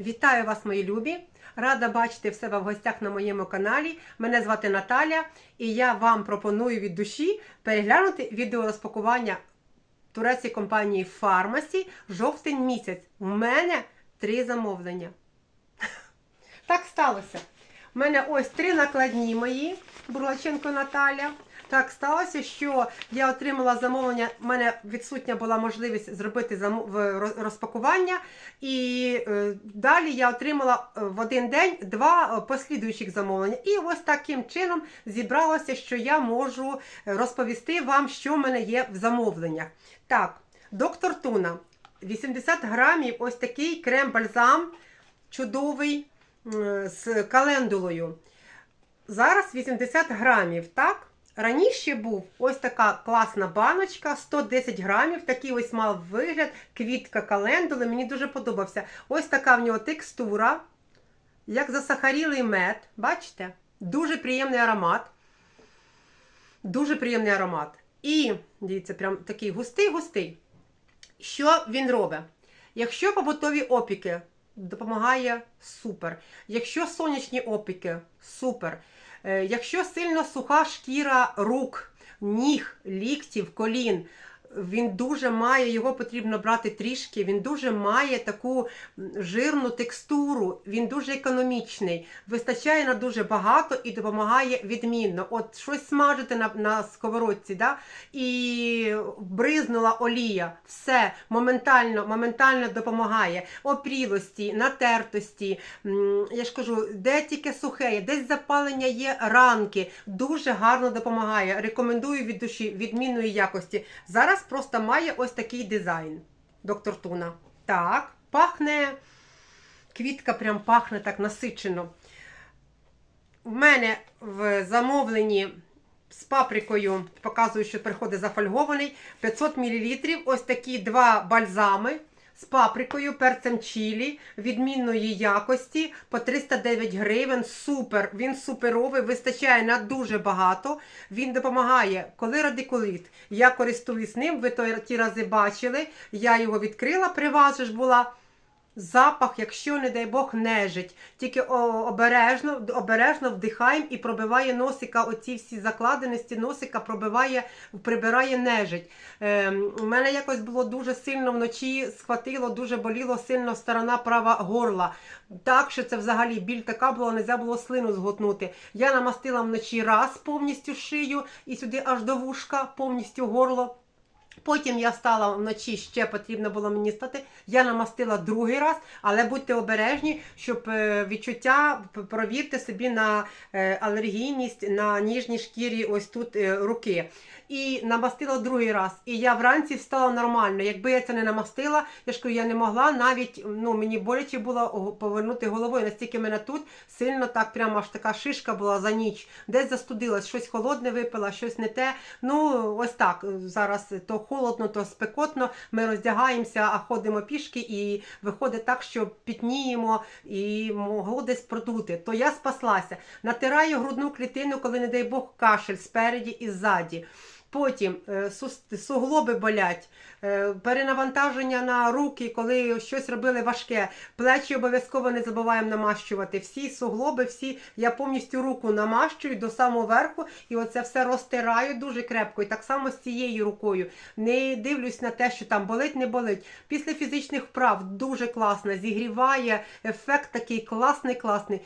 Вітаю вас, мої любі! Рада бачити в себе в гостях на моєму каналі. Мене звати Наталя, і я вам пропоную від душі переглянути відео розпакування турецької компанії Фармасі жовтень місяць. У мене три замовлення. Так сталося. У мене ось три накладні мої, Бурлаченко Наталя. Так сталося, що я отримала замовлення. У мене відсутня була можливість зробити розпакування, і е, далі я отримала е, в один день два е, послідуючих замовлення. І ось таким чином зібралося, що я можу розповісти вам, що в мене є в замовленнях. Так, доктор Туна, 80 грамів, ось такий крем-бальзам чудовий з календулою. Зараз 80 грамів, так? Раніше був ось така класна баночка, 110 грамів, такий ось мав вигляд, квітка календули, мені дуже подобався. Ось така в нього текстура, як засахарілий мед, бачите? Дуже приємний аромат. Дуже приємний аромат. І, дивіться, прям такий густий-густий. Що він робить? Якщо побутові опіки, допомагає супер. Якщо сонячні опіки, супер. Е, Якщо сильно суха шкіра рук, ніг, ліктів, колін, він дуже має, його потрібно брати трішки, він дуже має таку жирну текстуру, він дуже економічний, вистачає на дуже багато і допомагає відмінно. От щось смажити на, на сковородці, да? і бризнула олія, все моментально, моментально допомагає. Опрілості, натертості, я ж кажу, де тільки сухе, десь запалення є ранки, дуже гарно допомагає. Рекомендую від душі відмінної якості. Зараз просто має ось такий дизайн. Доктор Туна. Так, пахне. Квітка прям пахне так насичено. В мене в замовленні з паприкою, показую, що приходить зафольгований, 500 мл. Ось такі два бальзами з паприкою, перцем чілі, відмінної якості по 309 гривень. Супер! Він суперовий, вистачає на дуже багато. Він допомагає, коли радикуліт. Я користуюсь ним, ви то ті рази бачили. Я його відкрила, при вас ж була. Запах, якщо, не дай Бог, нежить. Тільки обережно, обережно вдихаємо і пробиває носика, оці всі закладеності носика пробиває, прибирає нежить. Ем, у мене якось було дуже сильно вночі, схватило, дуже боліло сильно сторона права горла. Так, що це взагалі біль така була, не було слину зготнути. Я намастила вночі раз повністю шию і сюди аж до вушка, повністю горло. Потім я стала вночі, ще потрібно було мені стати. Я намастила другий раз, але будьте обережні, щоб е, відчуття провірте собі на е, алергійність на ніжній шкірі, ось тут е, руки. І намастила другий раз. І я вранці встала нормально. Якби я це не намастила, я ж кажу, я не могла навіть ну мені боляче було повернути головою. Настільки мене тут сильно так, прямо аж така шишка була за ніч. Десь застудилась, щось холодне випила, щось не те. Ну ось так зараз то холодно, то спекотно. Ми роздягаємося, а ходимо пішки, і виходить так, що пітніємо і могло десь продути. То я спаслася. Натираю грудну клітину, коли, не дай Бог, кашель спереді і ззаді. Потім е, суглоби болять, е, перенавантаження на руки, коли щось робили важке. Плечі обов'язково не забуваємо намащувати. Всі суглоби, всі я повністю руку намащую до самого верху, і оце все розтираю дуже крепко. І так само з цією рукою. Не дивлюсь на те, що там болить, не болить. Після фізичних вправ дуже класно, зігріває ефект такий класний, класний.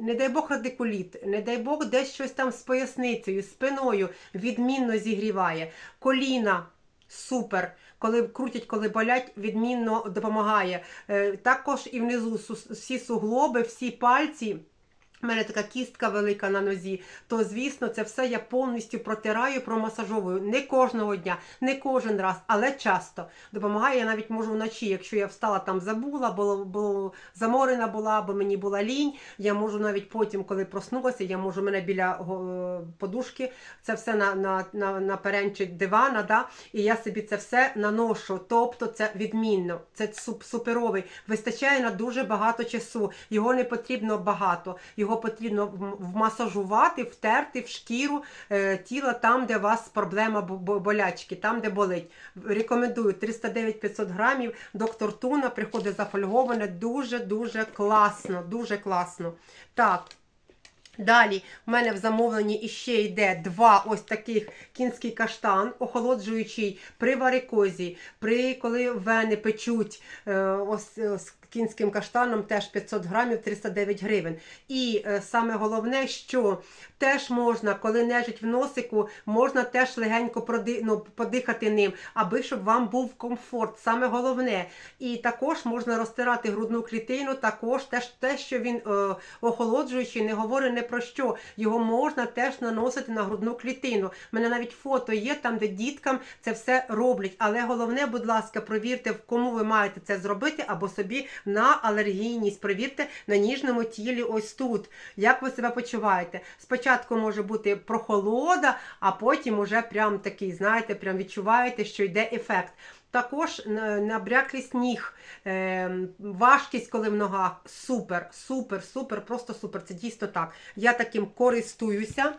Не дай Бог радикуліт, не дай Бог десь щось там з поясницею, спиною відмінно зігріває. Коліна супер. Коли крутять, коли болять, відмінно допомагає. Е, також і внизу всі суглоби, всі пальці. У мене така кістка велика на нозі, то звісно, це все я повністю протираю, промасажовую. Не кожного дня, не кожен раз, але часто. Допомагає я навіть можу вночі, якщо я встала там забула, було, було заморена була, або мені була лінь. Я можу навіть потім, коли проснулася, я можу мене біля подушки, це все на, на, на, на перенчик дивана, да, і я собі це все наношу. Тобто це відмінно, це суп, суперовий. Вистачає на дуже багато часу. Його не потрібно багато. Його його потрібно вм- вмасажувати, втерти в шкіру е, тіла там, де у вас проблема бо- бо- болячки, там, де болить. Рекомендую 309-500 грамів. Доктор Туна приходить зафольговане. Дуже-дуже класно. Дуже класно. Так. Далі в мене в замовленні іще йде два ось таких кінський каштан, охолоджуючий при варикозі, при коли вени печуть е, ось е, з кінським каштаном теж 500 грамів 309 гривень. І е, саме головне, що теж можна, коли нежить в носику, можна теж легенько проди, ну, подихати ним, аби щоб вам був комфорт. Саме головне. І також можна розтирати грудну клітину, також теж те, що він е, охолоджуючий, не говорить не про що. Його можна теж наносити на грудну клітину. У мене навіть фото є там, де діткам це все роблять. Але головне, будь ласка, провірте, кому ви маєте це зробити, або собі на алергійність. Провірте на ніжному тілі, ось тут. Як ви себе почуваєте? Спочатку може бути прохолода, а потім уже прям такий, знаєте, прям відчуваєте, що йде ефект. Також набряклість ніг, е, важкість, коли в ногах. Супер, супер, супер, просто супер. Це дійсно так. Я таким користуюся.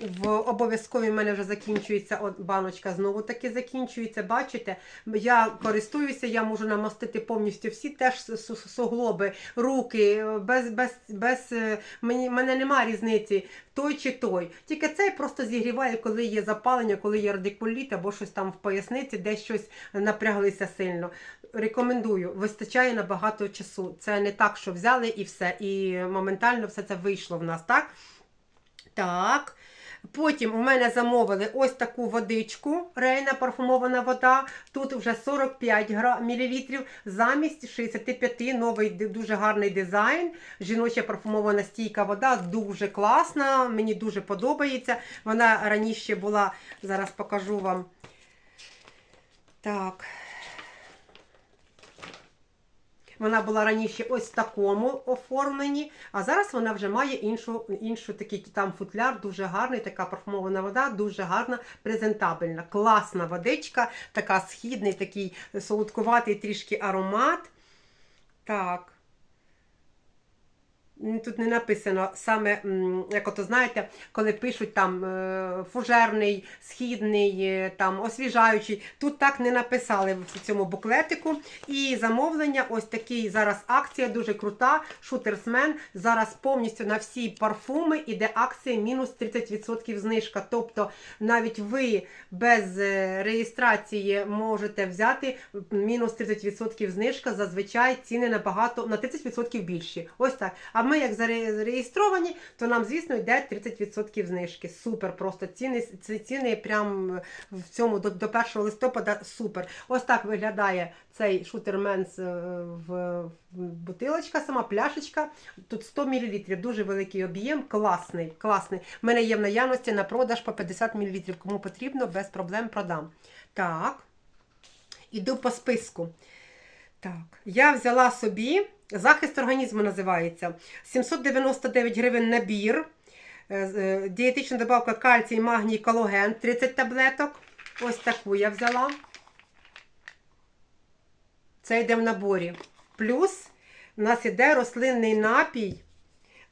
В обов'язкові в мене вже закінчується от баночка, знову таки закінчується. Бачите, я користуюся, я можу намастити повністю всі теж су- су- суглоби, руки, е, без, без, без е, мені мене немає різниці, той чи той. Тільки цей просто зігріває, коли є запалення, коли є радикуліт або щось там в поясниці, десь щось напряглися сильно. Рекомендую, вистачає на багато часу. Це не так, що взяли і все, і моментально все це вийшло в нас, так? Так. Потім у мене замовили ось таку водичку, рейна парфумована вода. Тут вже 45 гра- мл замість 65 новий дуже гарний дизайн. Жіноча парфумована стійка вода, дуже класна, мені дуже подобається. Вона раніше була, зараз покажу вам. Так. Вона була раніше ось в такому оформленні, а зараз вона вже має іншу, іншу такий там футляр, дуже гарний, така парфумована вода, дуже гарна, презентабельна. Класна водичка, така східний, такий солодкуватий трішки аромат. Так. Тут не написано саме, як ото знаєте, коли пишуть там е, фужерний, східний, е, там освіжаючий. Тут так не написали в цьому буклетику. І замовлення, ось такий зараз акція дуже крута. Шутерсмен. Зараз повністю на всі парфуми іде акція мінус 30% знижка. Тобто навіть ви без е, реєстрації можете взяти мінус 30% знижка. Зазвичай ціни набагато на 30% більші. Ось так. А ми, як зареєстровані, то нам, звісно, йде 30% знижки. Супер, просто ціни, ці ціни прям в цьому до, до 1 листопада супер. Ось так виглядає цей шутерменс е, в, бутилочка, сама пляшечка. Тут 100 мл, дуже великий об'єм, класний, класний. У мене є в наявності на продаж по 50 мл. Кому потрібно, без проблем продам. Так, іду по списку. Так, я взяла собі захист організму називається 799 гривень набір. Е, е, Дієтична добавка кальцій, магній, кологен 30 таблеток. Ось таку я взяла. Це йде в наборі. Плюс у нас іде рослинний напій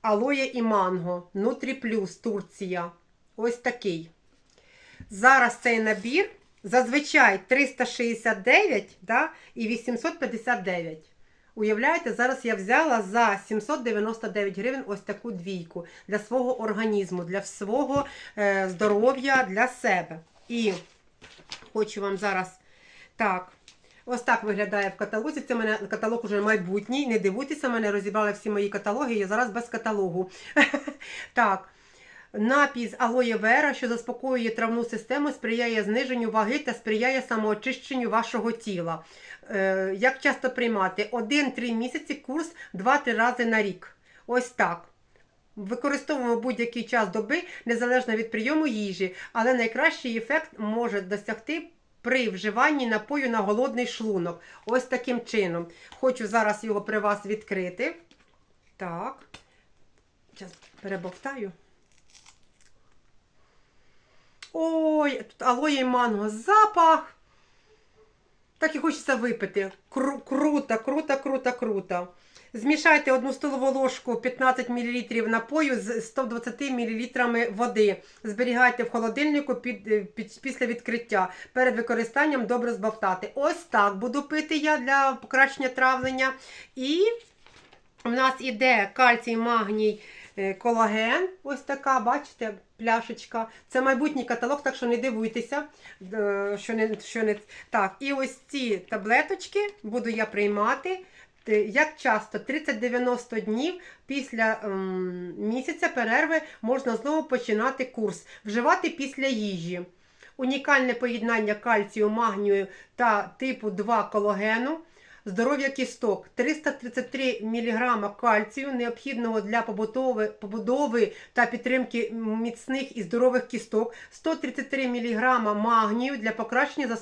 алоє і манго. Нутрі плюс Турція. Ось такий. Зараз цей набір зазвичай 369 да, і 859. Уявляєте, зараз я взяла за 799 гривень ось таку двійку для свого організму, для свого е, здоров'я, для себе. І хочу вам зараз так. Ось так виглядає в каталозі. Це мене каталог уже майбутній. Не дивуйтеся, мене розібрали всі мої каталоги. Я зараз без каталогу. Так. Напій з алоє вера, що заспокоює травну систему, сприяє зниженню ваги та сприяє самоочищенню вашого тіла. Е, як часто приймати? 1-3 місяці курс 2-3 рази на рік. Ось так. Використовуємо будь-який час доби, незалежно від прийому їжі, але найкращий ефект може досягти при вживанні напою на голодний шлунок. Ось таким чином. Хочу зараз його при вас відкрити. Так. Зараз перебовтаю. Ой, тут алоє і манго. Запах. Так і хочеться випити. Кру- круто, круто, круто, круто. Змішайте одну столову ложку 15 мл напою з 120 мл води. Зберігайте в холодильнику під, е, під, після відкриття. Перед використанням добре збавтати. Ось так буду пити я для покращення травлення. І в нас іде кальцій, магній, колаген. Ось така, бачите, пляшечка. Це майбутній каталог, так що не дивуйтеся. е, Що не, що не... Так, і ось ці таблеточки буду я приймати. Е, Як часто? 30-90 днів після ем, місяця перерви можна знову починати курс. Вживати після їжі. Унікальне поєднання кальцію, магнію та типу 2 колагену. Здоров'я кісток 333 мг кальцію, необхідного для побудови, та підтримки міцних і здорових кісток, 133 мг магнію для покращення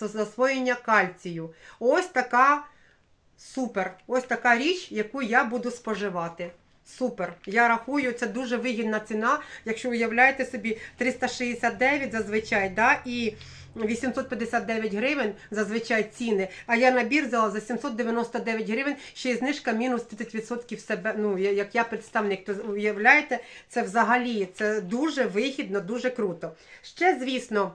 засвоєння кальцію. Ось така супер. Ось така річ, яку я буду споживати. Супер. Я рахую, це дуже вигідна ціна. Якщо уявляєте собі 369 зазвичай, да, і 859 гривень зазвичай ціни. А я набір взяла за 799 гривень, ще й знижка мінус 30% себе. Ну, як я представник, то уявляєте, це взагалі це дуже вигідно, дуже круто. Ще, звісно,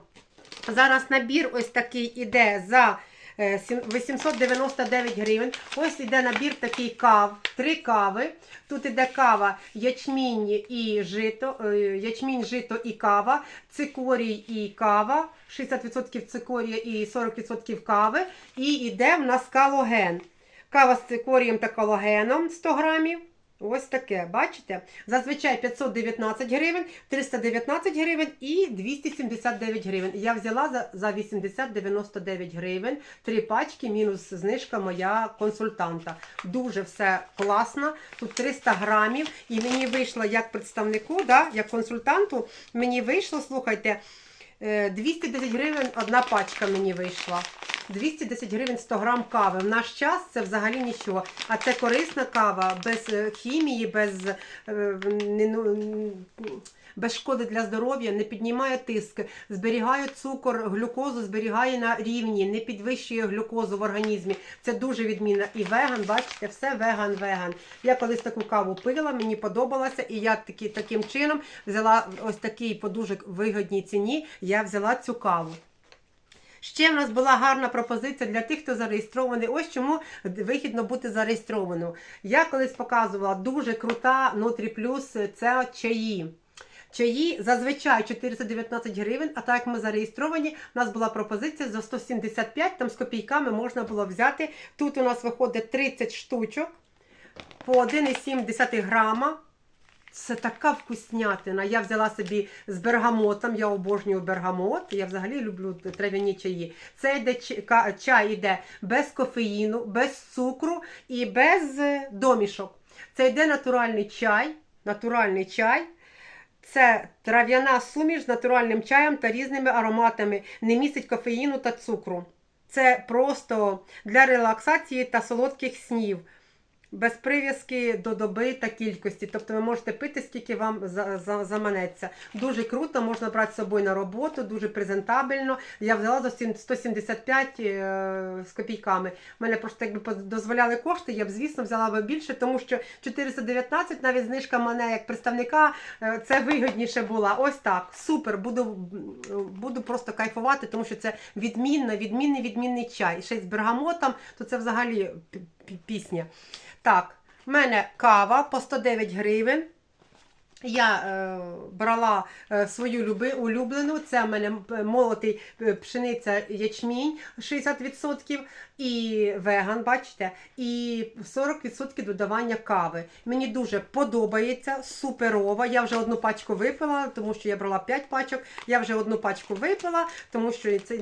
зараз набір ось такий іде за. Е, сім- 899 гривень. Ось іде набір такий кав, три кави. Тут іде кава, ячмінь і жито, е, ячмінь, жито і кава, цикорій і кава, 60% цикорія і 40% кави. І іде в нас калоген. Кава з цикорієм та колагеном 100 грамів. Ось таке, бачите? Зазвичай 519 гривень, 319 гривень і 279 гривень. Я взяла за, за 80-99 гривень. Три пачки, мінус знижка моя консультанта. Дуже все класно. Тут 300 грамів. І мені вийшло як представнику, да, як консультанту, мені вийшло, слухайте, 210 гривень одна пачка мені вийшла. 210 гривень 100 грам кави. В наш час це взагалі нічого. А це корисна кава без е, хімії, без, е, ну, без шкоди для здоров'я, не піднімає тиск, зберігає цукор, глюкозу зберігає на рівні, не підвищує глюкозу в організмі. Це дуже відмінно. І веган, бачите, все веган-веган. Я колись таку каву пила, мені подобалося, і я таки, таким чином взяла ось такий по дуже вигідній ціні. Я взяла цю каву. Ще в нас була гарна пропозиція для тих, хто зареєстрований. Ось чому вигідно бути зареєстрованим. Я колись показувала дуже крута Nutri Plus, це чаї. Чаї зазвичай 419 гривень, а так як ми зареєстровані, у нас була пропозиція за 175, там з копійками можна було взяти. Тут у нас виходить 30 штучок по 1,7 грама. Це така вкуснятина. Я взяла собі з бергамотом, я обожнюю бергамот. Я взагалі люблю трав'яні чаї. Це йде чай йде без кофеїну, без цукру і без е, домішок. Це йде натуральний чай. Натуральний чай. Це трав'яна суміш з натуральним чаєм та різними ароматами, не містить кофеїну та цукру. Це просто для релаксації та солодких снів. Без прив'язки до доби та кількості. Тобто ви можете пити, скільки вам за- за- заманеться. Дуже круто, можна брати з собою на роботу, дуже презентабельно. Я взяла за сім- 175 е, з копійками. Мене просто якби дозволяли кошти, я б, звісно, взяла би більше, тому що 419, навіть знижка мене як представника, е, це вигідніше була. Ось так. Супер. Буду, буду просто кайфувати, тому що це відмінно, відмінний, відмінний чай. Ще й з бергамотом, то це взагалі пісня. Так, в мене кава по 109 гривень. Я е, брала е, свою люби, улюблену, це в мене молотий е, пшениця ячмінь 60% і веган, бачите, і 40% додавання кави. Мені дуже подобається, суперова. Я вже одну пачку випила, тому що я брала 5 пачок. Я вже одну пачку випила, тому що це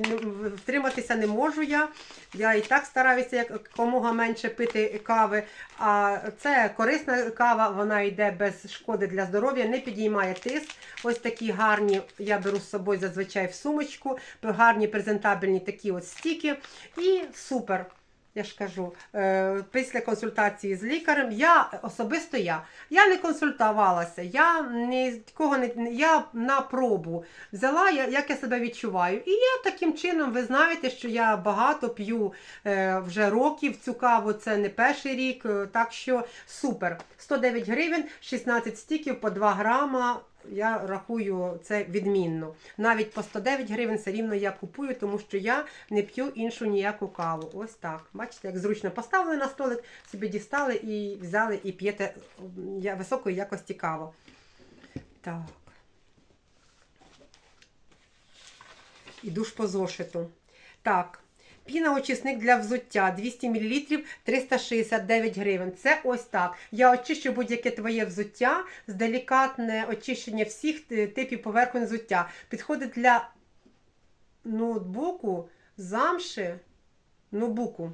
втриматися не можу я. Я і так стараюся якомога менше пити кави. А це корисна кава, вона йде без шкоди для здоров'я, не підіймає тиск. Ось такі гарні, я беру з собою зазвичай в сумочку, гарні презентабельні такі от стіки. І супер. Я ж кажу, е, після консультації з лікарем, я особисто я. Я не консультувалася, я нікого не я на пробу взяла, як я себе відчуваю. І я таким чином, ви знаєте, що я багато п'ю е, вже років цю каву, це не перший рік, е, так що супер. 109 гривень, 16 стіків по 2 грама. Я рахую це відмінно. Навіть по 109 гривень все рівно я купую, тому що я не п'ю іншу ніяку каву. Ось так. Бачите, як зручно поставили на столик, собі дістали і взяли і п'єте високої якості каву. Так. Іду ж по зошиту. Так. Піна-очисник для взуття 200 мл 369 гривень. Це ось так. Я очищу будь-яке твоє взуття з делікатне очищення всіх е, типів поверхонь взуття. Підходить для ноутбуку, замши, ноутбуку.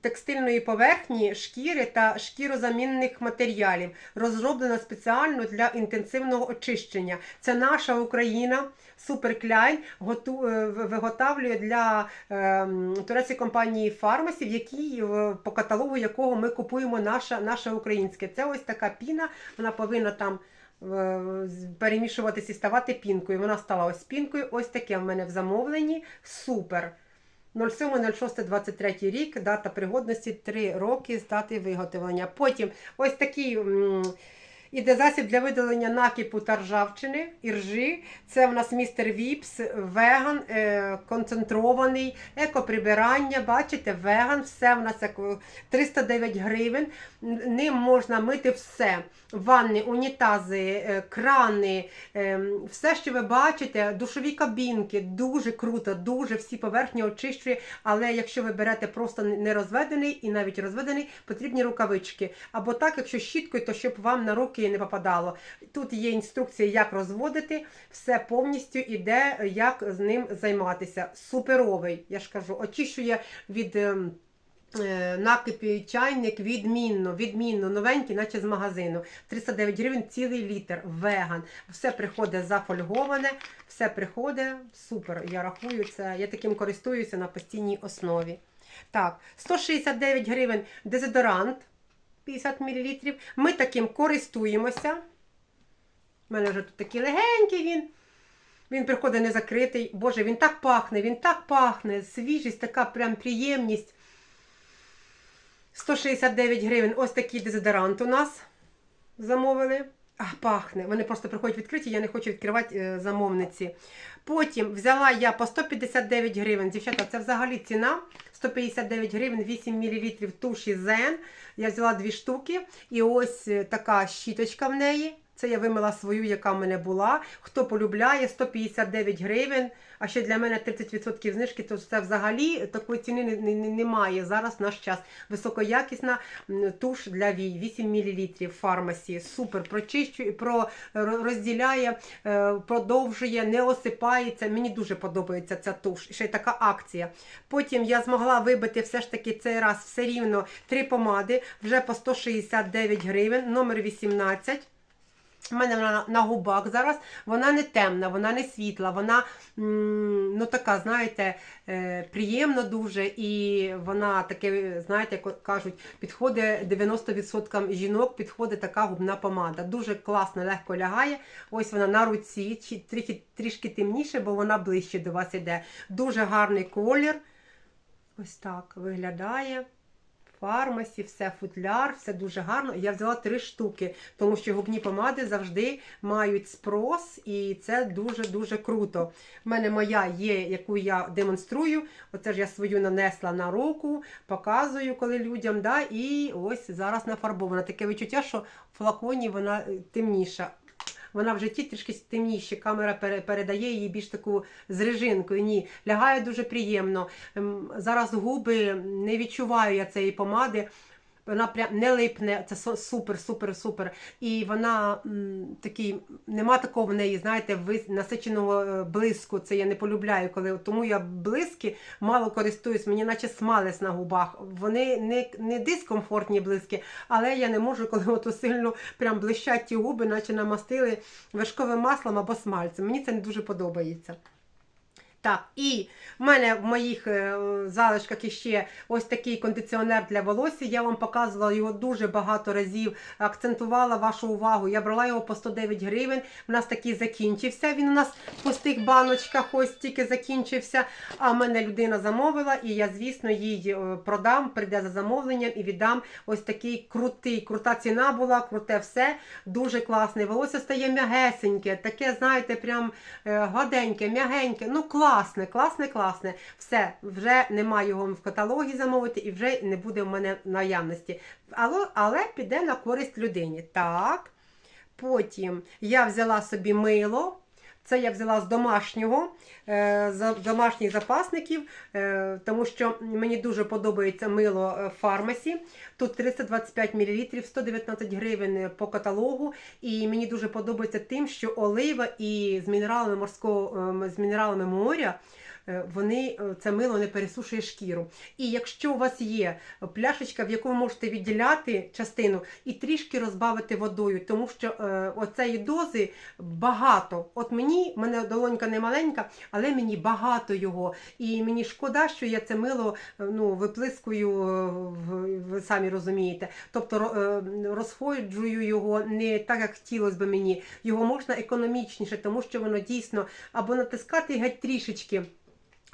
Текстильної поверхні, шкіри та шкірозамінних матеріалів, розроблена спеціально для інтенсивного очищення. Це наша Україна, Суперкляйн готу, е, виготовлює для е, турецької компанії Фармасів, які е, по каталогу якого ми купуємо наше, наше українське. Це ось така піна, вона повинна там. е, Перемішуватися і ставати пінкою. Вона стала ось пінкою. Ось таке в мене в замовленні. Супер. 07.06.23 рік, дата пригодності 3 роки з дати виготовлення. Потім ось такий іде засіб для видалення накипу та ржавчини і ржи. Це в нас містер Віпс, веган, е, концентрований, екоприбирання. Бачите, веган, все в нас е, 309 гривень. Ним можна мити все. Ванни, унітази, е, крани, е, все, що ви бачите, душові кабінки, дуже круто, дуже всі поверхні очищує. Але якщо ви берете просто не розведений і навіть розведений, потрібні рукавички. Або так, якщо щіткою, то щоб вам на руки не попадало. Тут є інструкція, як розводити, все повністю іде, як з ним займатися. Суперовий, я ж кажу, очищує від. ем, е, Накипі чайник відмінно, відмінно, новенький, наче з магазину. 309 гривень цілий літр, веган. Все приходить зафольговане, все приходить, супер. Я рахую це. Я таким користуюся на постійній основі. Так, 169 гривень дезодорант 50 мл. Ми таким користуємося. У мене вже тут такий легенький він. Він приходить не закритий. Боже, він так пахне, він так пахне. Свіжість, така прям приємність. 169 гривень. Ось такий дезодорант у нас замовили. А, пахне. Вони просто приходять відкриті, я не хочу відкривати е, замовниці. Потім взяла я по 159 гривень. Дівчата, це взагалі ціна. 159 гривень, 8 мл туші Zen. Я взяла дві штуки. І ось е, така щіточка в неї. Це я вимила свою, яка в мене була. Хто полюбляє, 159 гривень. А ще для мене 30% знижки, то це взагалі такої ціни не- не- не- немає зараз наш час. Високоякісна туш для вій, 8 мл фармасі. Супер, прочищує, про, розділяє, е, продовжує, не осипається. Мені дуже подобається ця туш. Ще й така акція. Потім я змогла вибити все ж таки цей раз все рівно три помади вже по 169 гривень, номер 18. У мене вона на, губах зараз. Вона не темна, вона не світла, вона ну така, знаєте, е, приємна дуже. І вона таке, знаєте, як кажуть, підходить 90% жінок, підходить така губна помада. Дуже класно, легко лягає. Ось вона на руці, трішки, трішки темніше, бо вона ближче до вас іде. Дуже гарний колір. Ось так виглядає. Фармасі, все футляр, все дуже гарно. Я взяла три штуки, тому що губні помади завжди мають спрос, і це дуже-дуже круто. У мене моя є, яку я демонструю. Оце ж я свою нанесла на руку, показую коли людям. да, І ось зараз нафарбована. Таке відчуття, що в флаконі вона темніша. Вона в житті трішки темніше, камера пере- передає її більш таку з режинкою. Ні, лягає дуже приємно. Ем, Зараз губи не відчуваю я цієї помади. Вона прям не липне, це супер, супер, супер. І вона м, такий, нема такого в неї, знаєте, насиченого е, блиску. Це я не полюбляю, коли тому я блиски мало користуюсь, мені наче смалець на губах. Вони не, не дискомфортні блиски, але я не можу, коли ото сильно прям блищать ті губи, наче намастили вершковим маслом або смальцем. Мені це не дуже подобається. Так, і в мене в моїх е, залишках іще ось такий кондиціонер для волосся. Я вам показувала його дуже багато разів, акцентувала вашу увагу. Я брала його по 109 гривень. У нас такий закінчився. Він у нас в пустих баночках ось тільки закінчився. А в мене людина замовила, і я, звісно, їй е, продам, прийде за замовленням і віддам ось такий крутий. Крута ціна була, круте все. Дуже класний. Волосся стає м'ягесеньке, таке, знаєте, прям е, гладеньке, м'ягеньке. Ну, класне, класне, класне. Все, вже немає його в каталогі замовити і вже не буде в мене наявності. Але, але піде на користь людині. Так. Потім я взяла собі мило. Це я взяла з домашнього, е, з домашніх запасників, е, тому що мені дуже подобається мило е, фармасі. Тут 325 мл, 119 гривень по каталогу. І мені дуже подобається тим, що олива і з мінералами морського ем, з мінералами моря. Е, Вони е, це мило не пересушує шкіру. І якщо у вас є пляшечка, в яку ви можете відділяти частину і трішки розбавити водою, тому що е, оцеї дози багато. От мені, мене долонька не маленька, але мені багато його. І мені шкода, що я це мило ну, виплискую, ви самі розумієте. Тобто розходжую його не так, як хотілося б мені. Його можна економічніше, тому що воно дійсно або натискати геть трішечки.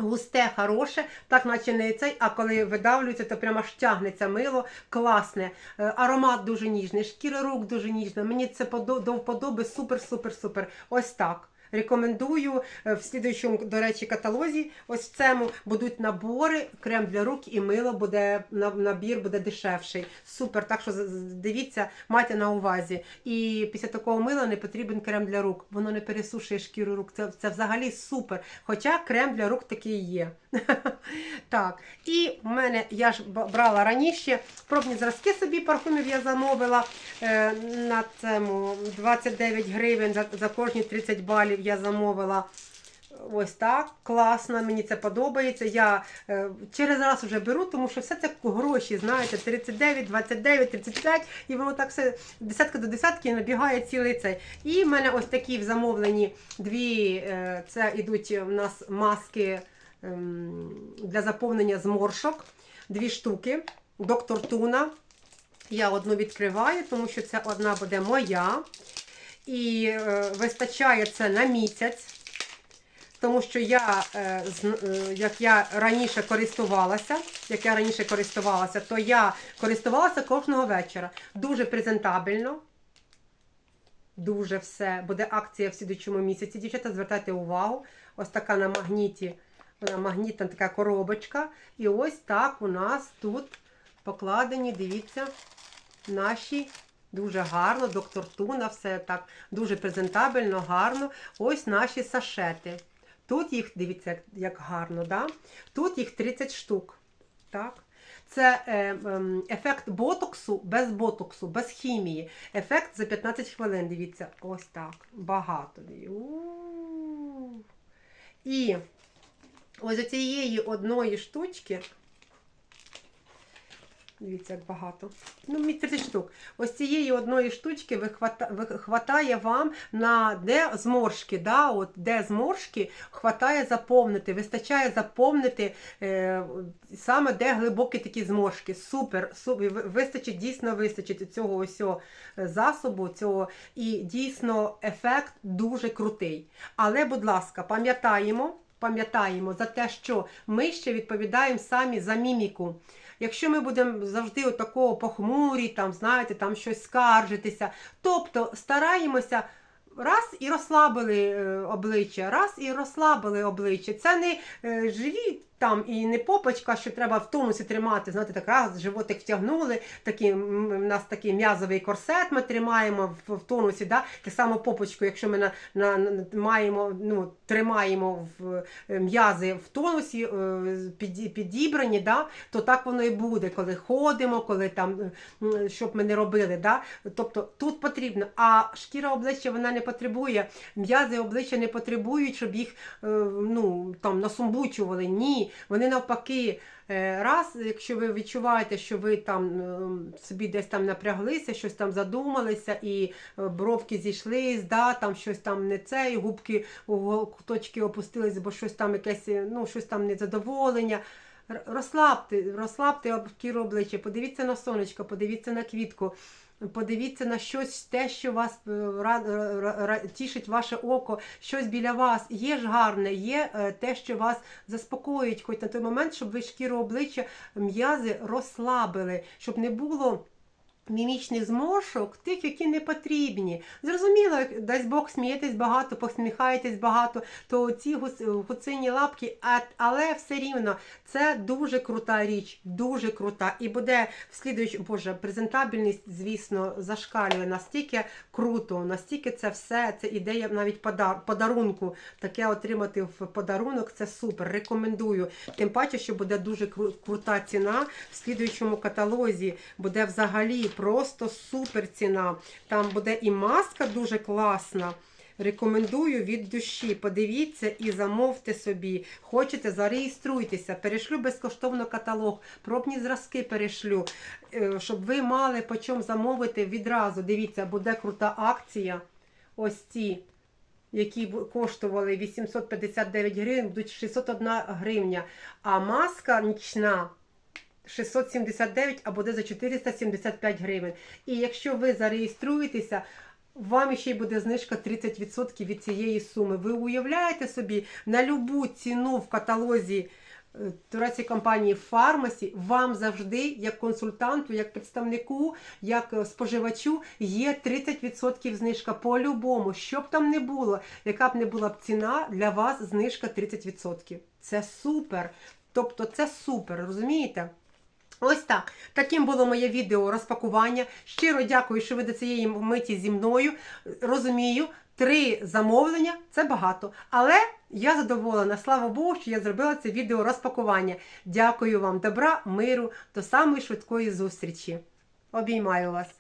Густе, хороше, так наче не цей, а коли видавлюється, то прямо аж тягнеться мило, класне, Е, аромат дуже ніжний, шкіра рук дуже ніжна. Мені це до вподоби супер, супер, супер. Ось так. Рекомендую Е, в слідуючому, до речі, каталозі. Ось в цьому будуть набори, крем для рук і мило буде на- набір буде дешевший. Супер. Так що дивіться, майте на увазі. І після такого мила не потрібен крем для рук. Воно не пересушує шкіру рук. Це, це взагалі супер. Хоча крем для рук такий є. Так, і в мене я ж брала раніше пробні зразки собі парфумів я замовила е, на цьому 29 гривень за кожні 30 балів я замовила. Ось так, класно, мені це подобається. Я е, через раз вже беру, тому що все це гроші, знаєте, 39, 29, 35, і воно так все десятка до десятки набігає цілий цей. І в мене ось такі в замовленні дві, е, це йдуть у нас маски ем, для заповнення зморшок. Дві штуки. Доктор Туна. Я одну відкриваю, тому що це одна буде моя. І е, вистачає це на місяць. Тому що я, е, е, як я раніше користувалася, як я раніше користувалася, то я користувалася кожного вечора. Дуже презентабельно. Дуже все. Буде акція в слідучому місяці. Дівчата, звертайте увагу. Ось така на магніті, вона магнітна така коробочка. І ось так у нас тут покладені, дивіться, наші. Дуже гарно, доктор Туна, все так дуже презентабельно, гарно. Ось наші сашети. Тут їх, дивіться, як, гарно, да? тут їх 30 штук. Так? Це е, ем, ефект ботоксу без ботоксу, без хімії. Ефект за 15 хвилин. Дивіться, ось так. Багато. І ось цієї одної штучки. Дивіться, як багато. Ну, мені 30 штук. Ось цієї одної штучки вихвата- вих- хватає вам на де зморшки. Да? От де зморшки хватає заповнити. Вистачає заповнити е, саме де глибокі такі зморшки. Супер, супер. Вистачить, дійсно вистачить цього ось засобу, цього. І дійсно ефект дуже крутий. Але, будь ласка, пам'ятаємо. Пам'ятаємо за те, що ми ще відповідаємо самі за міміку. Якщо ми будемо завжди отакого похмурі, там, знаєте, там щось скаржитися, тобто стараємося раз і розслабили е, обличчя, раз і розслабили обличчя. Це не е, живі там і не попочка, що треба в тонусі тримати. Знаєте, так раз животик втягнули, м, у нас такий м'язовий корсет ми тримаємо в, в тонусі. Да? Так само попочку, якщо ми на, на, на- маємо, ну, тримаємо в е, м'язи в тонусі, е, піді- підібрані, да? то так воно і буде, коли ходимо, коли там, е, щоб ми не робили. Да? Тобто тут потрібно, а шкіра обличчя вона не потребує, м'язи обличчя не потребують, щоб їх ну, там, насумбучували. Ні. Вони навпаки. е, Раз, якщо ви відчуваєте, що ви там е, собі десь там напряглися, щось там задумалися, і е, бровки зійшлись, да, там щось там не це, і губки у куточки опустились, бо щось там якесь, ну, щось там незадоволення. Розслабте, розслабте шкіру обличчя, подивіться на сонечко, подивіться на квітку, подивіться на щось, те, що вас е, тішить ваше око, щось біля вас. Є ж гарне, є е, те, що вас заспокоїть, хоч на той момент, щоб ви шкіру обличчя, м'язи розслабили, щоб не було. Мімічних зморшок, тих, які не потрібні. Зрозуміло, дасть Бог смієтесь багато, посміхаєтесь багато, то ці гуцині лапки, але все рівно це дуже крута річ, дуже крута. І буде в слідуючому, боже, презентабельність, звісно, зашкалює настільки круто, настільки це все, це ідея навіть подар, подарунку. Таке отримати в подарунок це супер. Рекомендую. Тим паче, що буде дуже кру- крута ціна в слідуючому каталозі. Буде взагалі просто супер ціна. Там буде і маска дуже класна. Рекомендую від душі. Подивіться і замовте собі. Хочете, зареєструйтеся, перешлю безкоштовно каталог, пробні зразки перешлю, е, щоб ви мали по чому замовити відразу. Дивіться, буде крута акція. Ось ці, які коштували 859 гривень, будуть 601 гривня. А маска нічна 679 а буде за 475 гривень. І якщо ви зареєструєтеся, вам ще й буде знижка 30% від цієї суми. Ви уявляєте собі на любу ціну в каталозі е, турецької компанії Фармасі, вам завжди, як консультанту, як представнику, як е, споживачу, є 30% знижка по-любому. Що б там не було, яка б не була б ціна, для вас знижка 30%. Це супер. Тобто це супер, розумієте? Ось так. Таким було моє відео розпакування. Щиро дякую, що ви до цієї миті зі мною. Розумію, три замовлення це багато. Але я задоволена. Слава Богу, що я зробила це відео розпакування. Дякую вам, добра, миру, до самої швидкої зустрічі. Обіймаю вас.